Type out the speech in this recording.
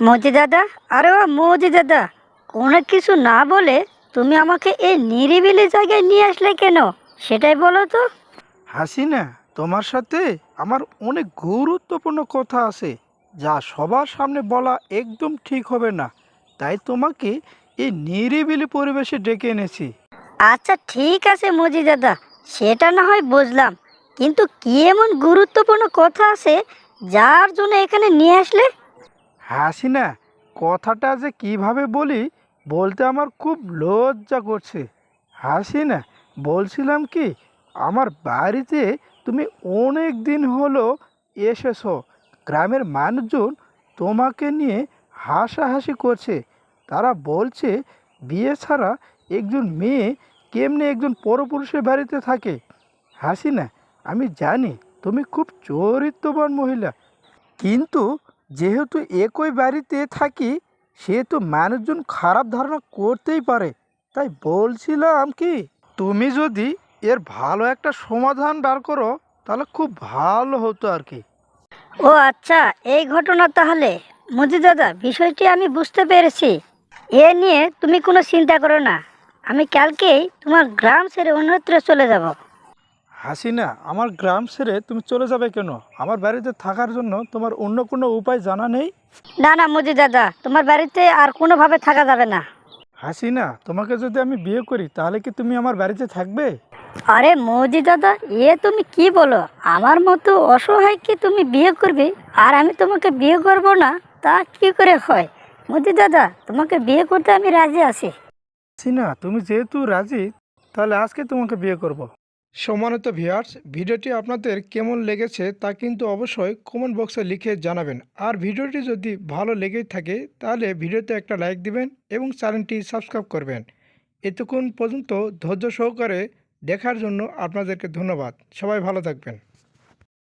মজি দাদা আরে ও মজি দাদা কোনো কিছু না বলে তুমি আমাকে এই নিরিবিলি জায়গায় নিয়ে আসলে কেন? সেটাই বলো তো। হাসিনা তোমার সাথে আমার অনেক গুরুত্বপূর্ণ কথা আছে যা সবার সামনে বলা একদম ঠিক হবে না। তাই তোমাকে এই নিরিবিলি পরিবেশে ডেকে এনেছি। আচ্ছা ঠিক আছে মজি দাদা সেটা না হয় বুঝলাম। কিন্তু কি এমন গুরুত্বপূর্ণ কথা আছে যার জন্য এখানে নিয়ে আসলে? হাসিনা কথাটা যে কীভাবে বলি বলতে আমার খুব লজ্জা করছে। হাসিনা বলছিলাম কি, আমার বাড়িতে তুমি অনেক দিন হলো এসেছ। গ্রামের মানুষজন তোমাকে নিয়ে হাসাহাসি করছে। তারা বলছে, বিয়ে ছাড়া একজন মেয়ে কেমনে একজন পরপুরুষের বাড়িতে থাকে? হাসিনা আমি জানি তুমি খুব চরিত্রবান মহিলা। কিন্তু যেহেতু একই বাড়িতে থাকি, সেহেতু মানুষজন খারাপ ধারণা করতেই পারে। তাই বলছিলাম কি, তুমি যদি এর ভালো একটা সমাধান বার করো, তাহলে খুব ভালো হতো আর কি। ও আচ্ছা এই ঘটনা তাহলে। মজি দাদা, বিষয়টি আমি বুঝতে পেরেছি। এ নিয়ে তুমি কোনো চিন্তা করো না। আমি কালকেই তোমার গ্রাম ছেড়ে অন্যত্র চলে যাব। হাসিনা আমার গ্রাম ছেড়ে তুমি চলে যাবে কেন? আমার বাড়িতে থাকার জন্য তোমার অন্য কোনো উপায় জানা নেই? না না মজি দাদা তোমার বাড়িতে আর কোনোভাবে থাকা যাবে না। হাসিনা তোমাকে যদি আমি বিয়ে করি তাহলে কি তুমি আমার বাড়িতে থাকবে? আরে মৌজি দাদা এ তুমি কি বলো? আমার মতো অসহায়কে তুমি বিয়ে করবে? আর আমি তোমাকে বিয়ে করব না তা কি করে হয়? মোদি দাদা তোমাকে বিয়ে করতে আমি রাজি আছি। হাসিনা তুমি যেহেতু রাজি তাহলে আজকে তোমাকে বিয়ে করব। সমানত ভিয়ার্স ভিডিওটি আপনাদের কেমন লেগেছে তা কিন্তু অবশ্যই কমেন্ট বক্সে লিখে জানাবেন। আর ভিডিওটি যদি ভালো লেগে থাকে, তাহলে ভিডিওতে একটা লাইক দিবেন এবং চ্যানেলটি সাবস্ক্রাইব করবেন। এতক্ষণ পর্যন্ত ধৈর্য সহকারে দেখার জন্য আপনাদেরকে ধন্যবাদ। সবাই ভালো থাকবেন।